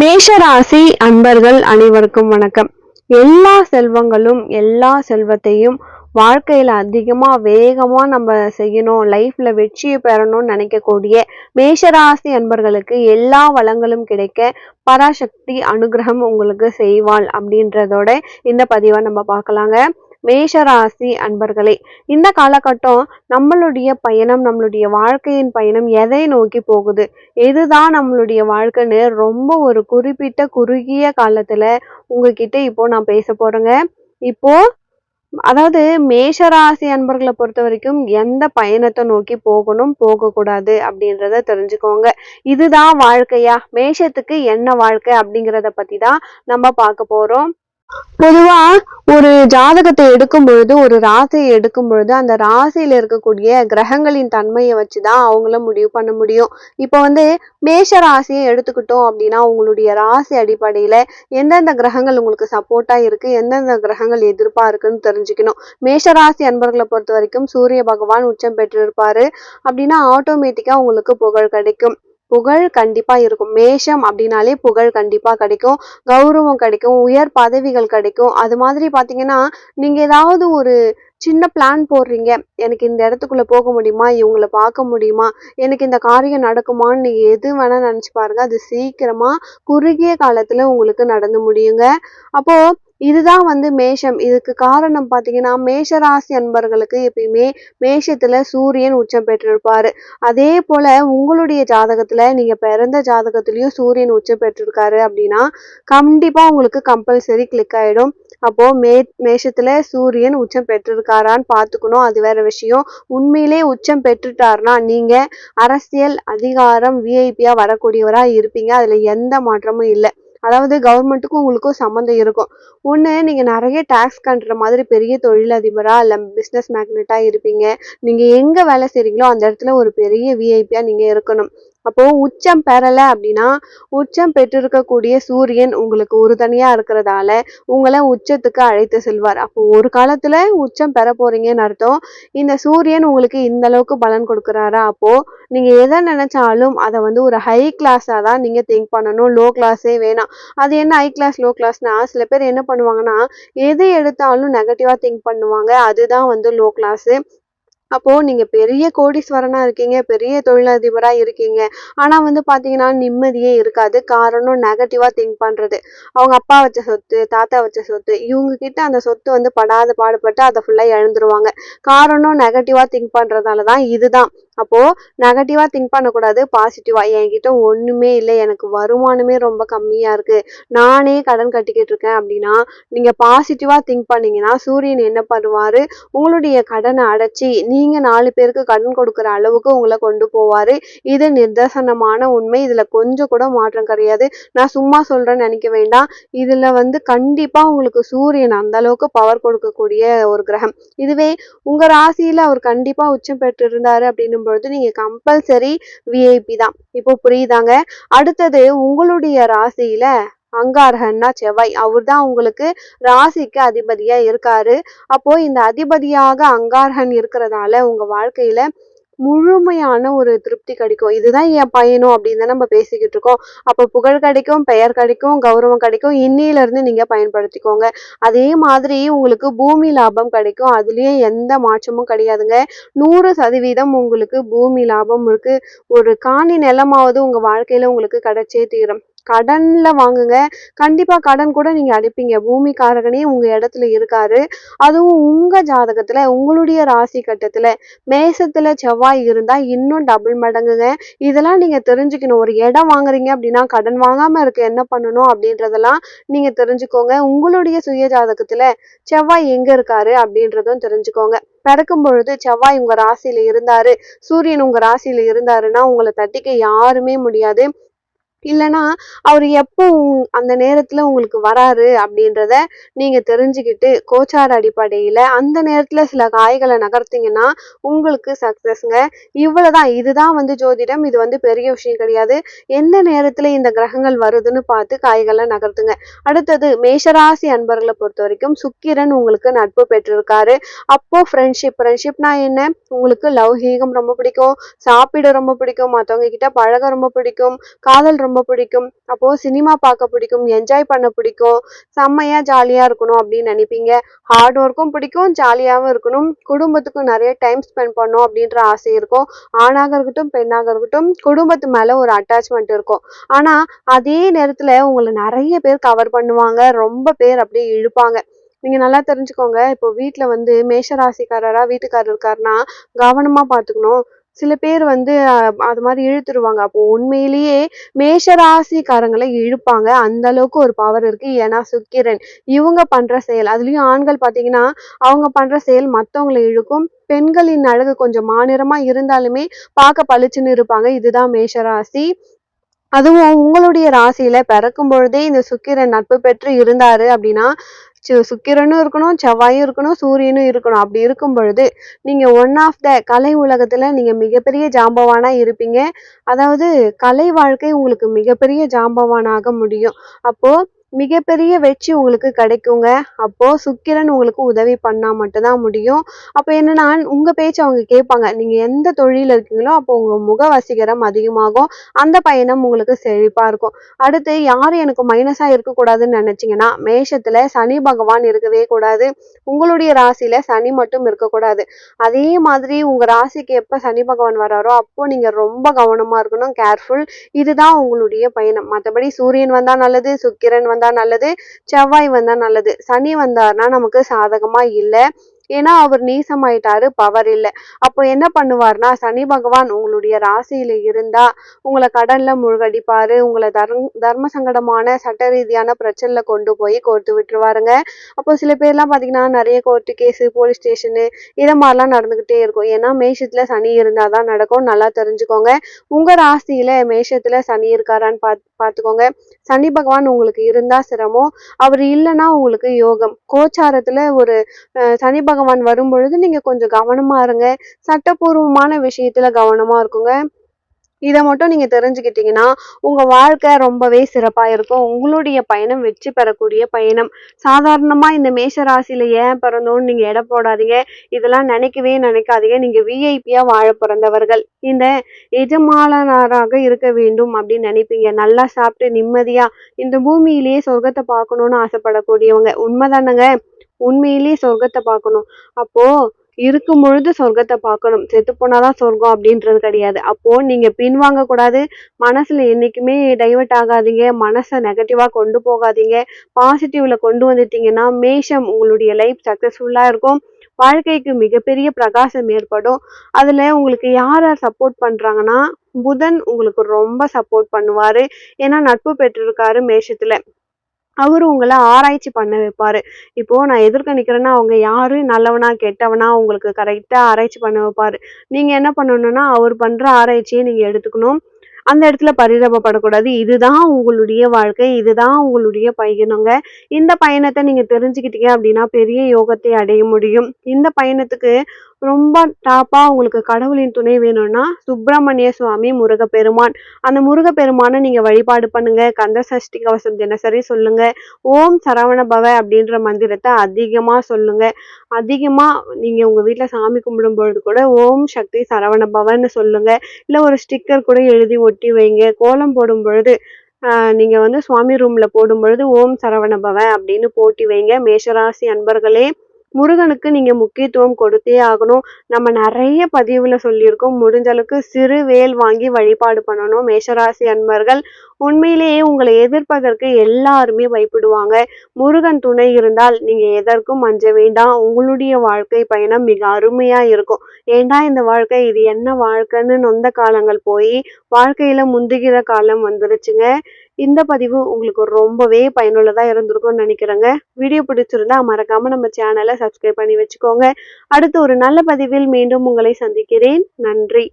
மேஷராசி அன்பர்கள் அனைவருக்கும் வணக்கம். எல்லா செல்வங்களும் எல்லா செல்வத்தையும் வாழ்க்கையில் அதிகமாக வேகமாக நம்ம செய்யணும் லைஃப்பில் வெற்றியை பெறணும்னு நினைக்கக்கூடிய மேஷராசி அன்பர்களுக்கு எல்லா வளங்களும் கிடைக்க பராசக்தி அனுகிரகம் உங்களுக்கு செய்வாள் அப்படின்றதோட இந்த பதிவை நம்ம பார்க்கலாங்க. மேஷராசி அன்பர்களே இந்த காலகட்டம் நம்மளுடைய பயணம் நம்மளுடைய வாழ்க்கையின் பயணம் எதை நோக்கி போகுது? எதுதான் நம்மளுடைய வாழ்க்கைன்னு ரொம்ப ஒரு குறிப்பிட்ட குறுகிய காலத்துல உங்ககிட்ட இப்போ நான் பேச போறேங்க. இப்போ அதாவது மேஷராசி அன்பர்களை பொறுத்த வரைக்கும் எந்த பயணத்தை நோக்கி போகணும் போகக்கூடாது அப்படின்றத தெரிஞ்சுக்கோங்க. இதுதான் வாழ்க்கையா? மேஷத்துக்கு என்ன வாழ்க்கை அப்படிங்கிறத பத்தி தான் நம்ம பார்க்க போறோம். பொதுவா ஒரு ஜாதகத்தை எடுக்கும் பொழுது ஒரு ராசியை எடுக்கும் பொழுது அந்த ராசியில இருக்கக்கூடிய கிரகங்களின் தன்மையை வச்சுதான் அவங்கள முடிவு பண்ண முடியும். இப்போ வந்து மேஷ ராசியை எடுத்துக்கிட்டோம் அப்படின்னா உங்களுடைய ராசி அடிப்படையில எந்தெந்த கிரகங்கள் உங்களுக்கு சப்போர்ட்டா இருக்கு எந்தெந்த கிரகங்கள் எதிர்ப்பா இருக்குன்னு தெரிஞ்சுக்கணும். மேஷ ராசி அன்பர்களை பொறுத்த வரைக்கும் சூரிய பகவான் உச்சம் பெற்றிருப்பாரு. அப்படின்னா ஆட்டோமேட்டிக்கா உங்களுக்கு புகழ் கிடைக்கும். புகழ் கண்டிப்பா இருக்கும். மேஷம் அப்படின்னாலே புகழ் கண்டிப்பா கிடைக்கும். கௌரவம் கிடைக்கும். உயர் பதவிகள் கிடைக்கும். அது மாதிரி பாத்தீங்கன்னா நீங்க ஏதாவது ஒரு சின்ன பிளான் போடுறீங்க. எனக்கு இந்த இடத்துக்குள்ள போக முடியுமா? இவங்களை பார்க்க முடியுமா? எனக்கு இந்த காரியம் நடக்குமான்னு நீங்க எது வேணா நினைச்சு பாருங்க. அது சீக்கிரமா குறுகிய காலத்துல உங்களுக்கு நடந்து முடியுங்க. அப்போ இதுதான் வந்து மேஷம். இதுக்கு காரணம் பார்த்தீங்கன்னா மேஷராசி அன்பர்களுக்கு எப்பயுமே மேஷத்துல சூரியன் உச்சம் பெற்றிருப்பாரு. அதே போல உங்களுடைய ஜாதகத்துல நீங்க பிறந்த ஜாதகத்திலயும் சூரியன் உச்சம் பெற்றிருக்காரு அப்படின்னா கண்டிப்பா உங்களுக்கு கம்பல்சரி கிளிக் ஆயிடும். அப்போ மே மேஷத்துல சூரியன் உச்சம் பெற்றிருக்காரான்னு பார்த்துக்கணும். அது வேற விஷயம். உண்மையிலே உச்சம் பெற்றுட்டாருன்னா நீங்க அரசியல் அதிகாரம் விஐபியா வரக்கூடியவரா இருப்பீங்க. அதுல எந்த மாற்றமும் இல்லை. அதாவது கவர்மெண்ட்டுக்கும் உங்களுக்கும் சம்மந்தம் இருக்கும். ஒன்று நீங்கள் நிறைய டேக்ஸ் கட்டுற மாதிரி பெரிய தொழிலதிபராக இல்லை பிஸ்னஸ் மேக்னெட்டாக இருப்பீங்க. நீங்கள் எங்கே வேலை செய்கிறீங்களோ அந்த இடத்துல ஒரு பெரிய விஐபியாக நீங்கள் இருக்கணும். அப்போ உச்சம் பெறலை அப்படின்னா உச்சம் பெற்றிருக்கக்கூடிய சூரியன் உங்களுக்கு உறுதுணையா இருக்கிறதால உங்களை உச்சத்துக்கு அழைத்து செல்வார். அப்போ ஒரு காலத்துல உச்சம் பெற போறீங்கன்னு அர்த்தம். இந்த சூரியன் உங்களுக்கு இந்த அளவுக்கு பலன் கொடுக்குறாரா? அப்போ நீங்க எதை நினைச்சாலும் அதை வந்து ஒரு ஹை கிளாஸா தான் நீங்க திங்க் பண்ணணும். லோ கிளாஸே வேணாம். அது என்ன ஹை கிளாஸ் லோ கிளாஸ்னா சில பேர் என்ன பண்ணுவாங்கன்னா எது எடுத்தாலும் நெகட்டிவா திங்க் பண்ணுவாங்க. அதுதான் வந்து லோ கிளாஸ் அப்போ நீங்க பெரிய கோடீஸ்வரனா இருக்கீங்க பெரிய தொழிலதிபரா இருக்கீங்க. ஆனா வந்து பாத்தீங்கன்னா நிம்மதியே இருக்காது. காரணம் நெகட்டிவா திங்க் பண்றது. அவங்க அப்பா வச்ச சொத்து தாத்தா வச்ச சொத்து இவங்க கிட்ட அந்த சொத்து வந்து படாத பாடுபட்டு அதை ஃபுல்லா இழந்துருவாங்க. காரணம் நெகட்டிவா திங்க் பண்றதாலதான் இதுதான். அப்போது நெகட்டிவாக திங்க் பண்ணக்கூடாது பாசிட்டிவாக என்கிட்ட ஒன்றுமே இல்லை. எனக்கு வருமானமே ரொம்ப கம்மியாக இருக்குது நானே கடன் கட்டிக்கிட்டு இருக்கேன் அப்படின்னா நீங்கள் பாசிட்டிவாக திங்க் பண்ணீங்கன்னா சூரியன் என்ன பண்ணுவார்? உங்களுடைய கடனை அடைச்சி நீங்கள் நாலு பேருக்கு கடன் கொடுக்குற அளவுக்கு உங்களை கொண்டு போவார். இது நிதர்சனமான உண்மை. இதில் கொஞ்சம் கூட மாற்றம் கிடையாது. நான் சும்மா சொல்கிறேன்னு நினைக்க வேண்டாம். இதில் வந்து கண்டிப்பாக உங்களுக்கு சூரியன் அந்த அளவுக்கு பவர் கொடுக்கக்கூடிய ஒரு கிரகம். இதுவே உங்கள் ராசியில் அவர் கண்டிப்பாக உச்சம் பெற்றிருந்தார் அப்படின்னும் பொழுது நீங்க கம்பல்சரி விஐபி தான். இப்போ புரியுதாங்க? அடுத்தது உங்களுடைய ராசியில அங்காரகன்னா செவ்வாய். அவர் தான் உங்களுக்கு ராசிக்கு அதிபதியா இருக்காரு. அப்போ இந்த அதிபதியாக அங்காரகன் இருக்கிறதால உங்க வாழ்க்கையில முழுமையான ஒரு திருப்தி கிடைக்கும். இதுதான் என் பயணம் அப்படின்னு தான் நம்ம பேசிக்கிட்டு இருக்கோம். அப்போ புகழ் கிடைக்கும் பெயர் கிடைக்கும் கௌரவம் கிடைக்கும் இன்னிலிருந்து நீங்கள் நீங்க பயன்படுத்திக்கோங்க. அதே மாதிரி உங்களுக்கு பூமி லாபம் கிடைக்கும். அதுலயும் எந்த மாற்றமும் கிடையாதுங்க. நூறு சதவீதம் உங்களுக்கு பூமி லாபம் இருக்கு. ஒரு காணி நிலமாவது உங்க வாழ்க்கையில உங்களுக்கு கிடைச்சே தீரும். கடனில் வாங்குங்க. கண்டிப்பாக கடன் கூட நீங்கள் அடைப்பீங்க. பூமிக்காரகனே உங்கள் இடத்துல இருக்காரு. அதுவும் உங்கள் ஜாதகத்தில் உங்களுடைய ராசி கட்டத்தில் மேசத்தில் செவ்வாய் இருந்தால் இன்னும் டபுள் மடங்குங்க. இதெல்லாம் நீங்கள் தெரிஞ்சுக்கணும். ஒரு இடம் வாங்குறீங்க அப்படின்னா கடன் வாங்காமல் இருக்க என்ன பண்ணணும் அப்படின்றதெல்லாம் நீங்கள் தெரிஞ்சுக்கோங்க. உங்களுடைய சுய ஜாதகத்தில் செவ்வாய் எங்கே இருக்காரு அப்படின்றதும் தெரிஞ்சுக்கோங்க. பிறக்கும் பொழுது செவ்வாய் உங்க ராசியில இருந்தாரு. சூரியன் உங்க ராசியில இருந்தாருன்னா உங்களை தட்டிக்க யாருமே முடியாது. இல்லைன்னா அவர் எப்போ உங்- அந்த நேரத்துல உங்களுக்கு வராரு அப்படின்றத நீங்க தெரிஞ்சுக்கிட்டு கோச்சார அடிப்படையில அந்த நேரத்துல சில காய்களை நகர்த்தீங்கன்னா உங்களுக்கு சக்சஸ்ங்க. இவ்வளவுதான். இதுதான் வந்து ஜோதிடம். இது வந்து பெரிய விஷயம் கிடையாது. எந்த நேரத்துல இந்த கிரகங்கள் வருதுன்னு பார்த்து காய்களை நகர்த்துங்க. அடுத்தது மேஷராசி அன்பர்களை பொறுத்த வரைக்கும் சுக்கிரன் உங்களுக்கு நட்பு பெற்றிருக்காரு. அப்போ ஃப்ரெண்ட்ஷிப் ஃப்ரெண்ட்ஷிப்னா என்ன? உங்களுக்கு லௌகீகம் ரொம்ப பிடிக்கும். சாப்பிட ரொம்ப பிடிக்கும். மத்தவங்க கிட்ட பழக ரொம்ப பிடிக்கும். காதல் ரொம்ப பிடிக்கும். அப்போ சினிமா பார்க்க பிடிக்கும் என்ஜாய் பண்ண பிடிக்கும் செம்மையா ஜாலியா இருக்கணும் அப்படின்னு நினைப்பீங்க. ஹார்ட் ஒர்க்கும் பிடிக்கும் ஜாலியாகவும் இருக்கணும். குடும்பத்துக்கும் நிறைய டைம் ஸ்பெண்ட் பண்ணணும் அப்படின்ற ஆசை இருக்கும். ஆணாக இருக்கட்டும் பெண்ணாக இருக்கட்டும் குடும்பத்து மேல ஒரு அட்டாச்மெண்ட் இருக்கும். ஆனா அதே நேரத்துல உங்களை நிறைய பேர் கவர் பண்ணுவாங்க. ரொம்ப பேர் அப்படியே இழுப்பாங்க. நீங்க நல்லா தெரிஞ்சுக்கோங்க. இப்போ வீட்டில் வந்து மேஷராசிக்காரரா வீட்டுக்காரர் இருக்காருன்னா கவனமா பாத்துக்கணும் சில பேர் வந்து அது மாதிரி இழுத்துருவாங்க. அப்போ உண்மையிலேயே மேஷராசிக்காரங்களை இழுப்பாங்க. அந்த அளவுக்கு ஒரு பவர் இருக்கு. ஏன்னா சுக்கிரன் இவங்க பண்ற செயல் அதுலயும் ஆண்கள் பாத்தீங்கன்னா அவங்க பண்ற செயல் மத்தவங்களை இழுக்கும். பெண்களின் அழகு கொஞ்சம் மாநிறமா இருந்தாலுமே பார்க்க பளிச்சுன்னு இருப்பாங்க. இதுதான் மேஷராசி. அதுவும் உங்களுடைய ராசியில பிறக்கும் பொழுதே இந்த சுக்கிரன் நட்பு பெற்று இருந்தாரு அப்படின்னா சுக்கிரனும் இருக்கணும் செவ்வாயும் இருக்கணும் சூரியனும் இருக்கணும். அப்படி இருக்கும் பொழுது நீங்க ஒன் ஆஃப் த கலை உலகத்துல நீங்க மிகப்பெரிய ஜாம்பவானா இருப்பீங்க. அதாவது கலை வாழ்க்கை உங்களுக்கு மிகப்பெரிய ஜாம்பவானாக முடியும். அப்போ மிகப்பெரிய வெற்றி உங்களுக்கு கிடைக்குங்க. அப்போ சுக்கிரன் உங்களுக்கு உதவி பண்ணா மட்டும்தான் முடியும். அப்போ என்னன்னா உங்க பேச்சை அவங்க கேட்பாங்க. நீங்க எந்த தொழில இருக்கீங்களோ அப்போ உங்க முக வசீகரம் அதிகமாகும். அந்த பயணம் உங்களுக்கு செழிப்பா இருக்கும். அடுத்து யார் எனக்கு மைனஸா இருக்கக்கூடாதுன்னு நினைச்சீங்கன்னா மேஷத்துல சனி பகவான் இருக்கவே கூடாது. உங்களுடைய ராசியில சனி மட்டும் இருக்கக்கூடாது. அதே மாதிரி உங்க ராசிக்கு எப்ப சனி பகவான் வராரோ அப்போ நீங்க ரொம்ப கவனமா இருக்கணும் கேர்ஃபுல் இதுதான் உங்களுடைய பயணம். மற்றபடி சூரியன் வந்தா நல்லது சுக்கிரன் வந்தா நல்லது செவ்வாய் வந்தா நல்லது. சனி வந்தாருன்னா நமக்கு சாதகமா இல்லை. ஏன்னா அவர் நீசமாயிட்டாரு பவர் இல்லை. அப்போ என்ன பண்ணுவார்னா சனி பகவான் உங்களுடைய ராசியில இருந்தா உங்களை கடலில் மூழ்கடிப்பாரு உங்களை தர்ம தர்ம சங்கடமான சட்ட ரீதியான பிரச்சனைல கொண்டு போய் கோர்த்து விட்டுருவாருங்க. அப்போ சில பேர்லாம் பாத்தீங்கன்னா நிறைய கோர்ட்டு கேஸு போலீஸ் ஸ்டேஷனு இதை மாதிரிலாம் நடந்துகிட்டே இருக்கும். ஏன்னா மேஷத்துல சனி இருந்தாதான் நடக்கும். நல்லா தெரிஞ்சுக்கோங்க. உங்க ராசியில மேஷத்துல சனி இருக்காரான்னு பாத் பாத்துக்கோங்க. சனி பகவான் உங்களுக்கு இருந்தா சிரமம். அவர் இல்லைன்னா உங்களுக்கு யோகம். கோச்சாரத்துல ஒரு சனி பகவான் வரும் பொழுது நீங்க கொஞ்சம் கவனமா இருங்க. சட்டபூர்வமான விஷயத்துல கவனமா இருக்குங்க. இதை மட்டும் நீங்க தெரிஞ்சுக்கிட்டீங்கன்னா உங்க வாழ்க்கை ரொம்பவே சிறப்பா இருக்கும். உங்களுடைய பயணம் வெற்றி பெறக்கூடிய பயணம். சாதாரணமா இந்த மேஷ ராசியில ஏன் பிறந்தோம்னு நீங்க எடை போடாதீங்க. இதெல்லாம் நினைக்கவே நினைக்காதீங்க. நீங்க விஐபியா வாழ பிறந்தவர்கள். இந்த எஜமானராக இருக்க வேண்டும் அப்படின்னு நினைப்பீங்க. நல்லா சாப்பிட்டு நிம்மதியா இந்த பூமியிலேயே சொர்க்கத்தை பார்க்கணும்னு ஆசைப்படக்கூடியவங்க. உண்மைதானங்க? உண்மையிலேயே சொர்க்கத்தை பார்க்கணும். அப்போ இருக்கும் பொழுது சொர்க்கத்தை பார்க்கணும். செத்து போனாதான் சொர்க்கம் அப்படின்றது கிடையாது. அப்போ நீங்க பின்வாங்க கூடாது மனசுல என்னைக்குமே டைவர்ட் ஆகாதீங்க. மனசை நெகட்டிவா கொண்டு போகாதீங்க. பாசிட்டிவ்ல கொண்டு வந்துட்டீங்கன்னா மேஷம் உங்களுடைய லைஃப் சக்சஸ்ஃபுல்லா இருக்கும். வாழ்க்கைக்கு மிகப்பெரிய பிரகாசம் ஏற்படும். அதுல உங்களுக்கு யார் யார் சப்போர்ட் பண்றாங்கன்னா புதன் உங்களுக்கு ரொம்ப சப்போர்ட் பண்ணுவாரு. ஏன்னா நட்பு பெற்றிருக்காரு மேஷத்துல. அவர் உங்களை ஆராய்ச்சி பண்ண வைப்பாரு. இப்போ நான் எதிர்க்க நிக்கிறேன்னா அவங்க யாரு? நல்லவனா கெட்டவனா? உங்களுக்கு கரெக்டா ஆராய்ச்சி பண்ண வைப்பாரு. நீங்க என்ன பண்ணணும்னா அவர் பண்ற ஆராய்ச்சியை நீங்க எடுத்துக்கணும். அந்த இடத்துல பரிதாபப்படக்கூடாது. இதுதான் உங்களுடைய வாழ்க்கை இதுதான் உங்களுடைய பயணங்க. இந்த பயணத்தை நீங்க தெரிஞ்சுக்கிட்டீங்க அப்படின்னா பெரிய யோகத்தை அடைய முடியும். இந்த பயணத்துக்கு ரொம்ப டாப்பா உங்களுக்கு கடவுளின் துணை வேணும்னா சுப்பிரமணிய சுவாமி முருகப்பெருமான். அந்த முருகப்பெருமானை நீங்க வழிபாடு பண்ணுங்க. கந்த சஷ்டி கவசம் தினசரி சொல்லுங்க. ஓம் சரவண பவ அப்படின்ற மந்திரத்தை அதிகமா சொல்லுங்க. அதிகமா நீங்க உங்க வீட்டுல சாமி கும்பிடும் பொழுது கூட ஓம் சக்தி சரவண பவன்னு சொல்லுங்க. இல்ல ஒரு ஸ்டிக்கர் கூட எழுதி ஒட்டி வைங்க. கோலம் போடும் பொழுது நீங்க வந்து சுவாமி ரூம்ல போடும் பொழுது ஓம் சரவண பவ அப்படின்னு போட்டி வைங்க. மேஷராசி அன்பர்களே முருகனுக்கு நீங்க முக்கியத்துவம் கொடுத்தே ஆகணும். நம்ம நிறைய பதிவுல சொல்லியிருக்கோம். முடிஞ்ச அளவுக்கு சிறு வேல் வாங்கி வழிபாடு பண்ணணும். மேஷராசி அன்பர்கள் உண்மையிலேயே உங்களை எதிர்ப்பதற்கு எல்லாருமே பயப்படுவாங்க. முருகன் துணை இருந்தால் நீங்க எதற்கும் அஞ்ச வேண்டாம். உங்களுடைய வாழ்க்கை பயணம் மிக அருமையா இருக்கும். ஏண்டா இந்த வாழ்க்கை? இது என்ன வாழ்க்கைன்னு நொந்த காலங்கள் போய் வாழ்க்கையில முந்துகிற காலம் வந்துருச்சுங்க. இந்த பதிவு உங்களுக்கு ரொம்பவே பயனுள்ளதாக இருந்திருக்கும்னு நினைக்கிறேங்க. வீடியோ பிடிச்சிருந்தா மறக்காம நம்ம சேனலை சப்ஸ்கிரைப் பண்ணி வச்சுக்கோங்க. அடுத்து ஒரு நல்ல பதிவில் மீண்டும் உங்களை சந்திக்கிறேன். நன்றி.